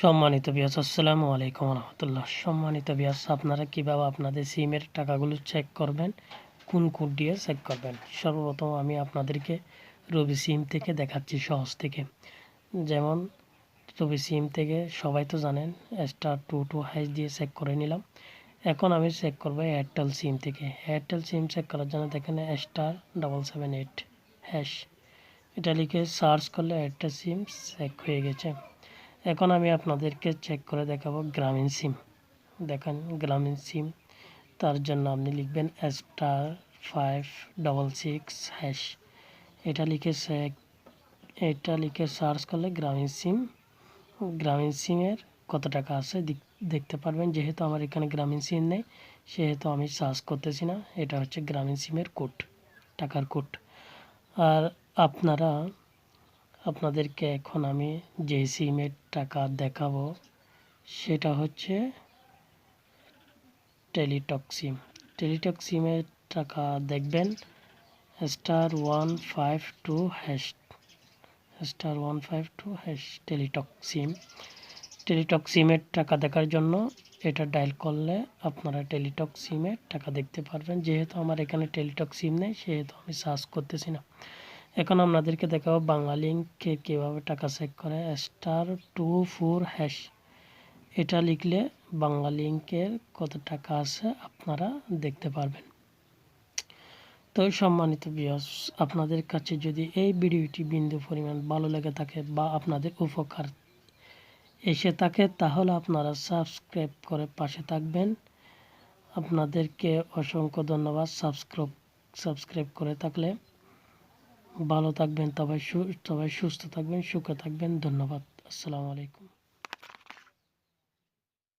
সম্মানিত বিয়াস আসসালামু আলাইকুম রহমতুল্লাহ সম্মানিত বিয়াস আপনারা কীভাবে আপনাদের সিমের টাকাগুলো চেক করবেন? কোন কোড দিয়ে চেক করবেন? সর্বপ্রথম আমি আপনাদেরকে রবি সিম থেকে দেখাচ্ছি সহজ থেকে। যেমন, রবি সিম থেকে সবাই তো জানেন স্টার টু টু হ্যাশ দিয়ে চেক করে নিলাম। এখন আমি চেক করব এয়ারটেল সিম থেকে। এয়ারটেল সিম চেক করার জন্য দেখেন star double seven eight hash এটা লিখে সার্চ করলে এয়ারটেল সিম চেক হয়ে গেছে। এখন আমি আপনাদেরকে চেক করে দেখাবো গ্রামীণ সিম দেখেন গ্রামীণ সিম তার জন্য আপনি লিখবেন star five double six hash এটা লিখে এটা লিখে সার্চ করলে গ্রামীণ সিম গ্রামীণ সিমের কত টাকা আছে দেখতে পারবেন। যেহেতু আমার এখানে গ্রামীণ সিম নেই, সেহেতু আমি সার্চ করতেছি না। এটা হচ্ছে গ্রামীণ সিমের কোড টাকার কোড আর আপনারা আপনাদেরকে এখন আমি যে সিমের টাকা দেখাবো, সেটা হচ্ছে টেলিটক সিম টেলিটক সিমের টাকা দেখবেন star one five two hash star one five two hash Teletalk sim Teletalk সিমের টাকা দেখার জন্য এটা ডায়াল করলে আপনারা টেলিটক সিমের টাকা দেখতে পারবেন। যেহেতু আমার এখানে টেলিটক সিম নেই, সেহেতু আমি সার্চ করতেছি না। এখন আপনাদেরকে দেখাবো বাংলালিংকে কীভাবে টাকা চেক করে স্টার টু ফোর হ্যাশ এটা লিখলে বাংলালিংকের কত টাকা আছে আপনারা দেখতে পারবেন। তো সম্মানিত বিয়স আপনাদের কাছে যদি এই ভিডিওটি বিন্দু পরিমাণ ভালো লেগে থাকে বা আপনাদের উপকার এসে থাকে, তাহলে আপনারা সাবস্ক্রাইব করে পাশে থাকবেন। আপনাদেরকে অসংখ্য ধন্যবাদ সাবস্ক্রাইব সাবস্ক্রাইব করে থাকলে। ভালো থাকবেন সবাই সবাই সুস্থ থাকবেন সুখে থাকবেন। ধন্যবাদ। আসসালামু আলাইকুম।